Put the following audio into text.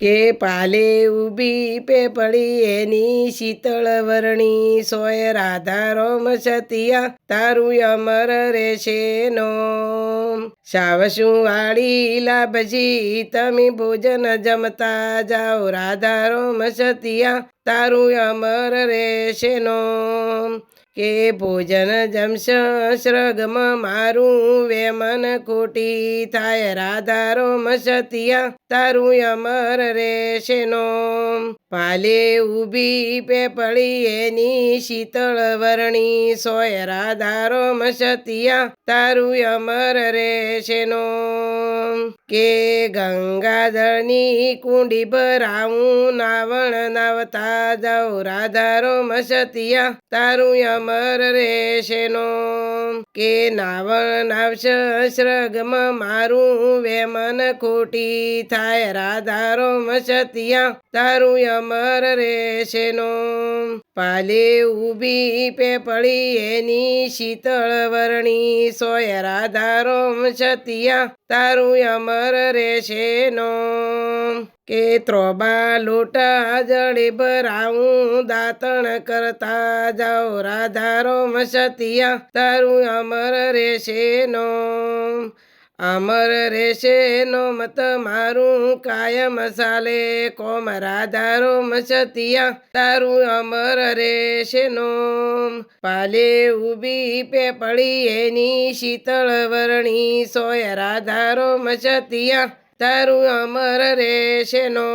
કે પાલે ઊભી પેપળી એની શીતળ વર્ણી સોય રાધા રોમ સતિયા, તારું અમર રહેશે નો. સાવસું વાળી લાભજી, તમે ભોજન જમતા જાઓ રાધા રોમ સતિયા તારું અમર રહેશે નો. કે ભોજન જમશ, શ્રગમ મારું વેમન ખોટી થાય, રાધારો મસતિયા સતિયા તારું અમર રહેશે નો. પાલે ઊભી પેપળી એની શીતળ વર્ણી સોય, રાધારો મસતિયા સતિયા તારું અમર રહેશે નો. કે ગંગાધરની કુંડી ભરાવું નાવણ નાવતા જાઉં રાધારો મસતિયા, તારું અમર રહેશે નો. કે નાવણ નાવશ શ્રગમ, મારું વેમન ખોટી થાય. રાધારો મસતિયા સતિયા તારું અમર રહેશે નો. પાલે ઊભી પેપળી એની શીતળ વર્ણી સોય રાધા રોમ સતિયા તારું અમર રહેશે નો. કે ત્રોબા લોટા જડે ભરાવું, દાંતણ કરતા જાઓ રાધા રોમ સતિયા તારું અમર રહેશે નો. અમર રહેશે નો મત મારું કાયમ સાલે કોમ રાધા રોમ સતિયા તારું અમર રહેશે નો પાલે ઊભી પેપળી એની શીતળ વર્ણી, સોય રાધા રોમ સતિયા તારું અમર રહેશે નો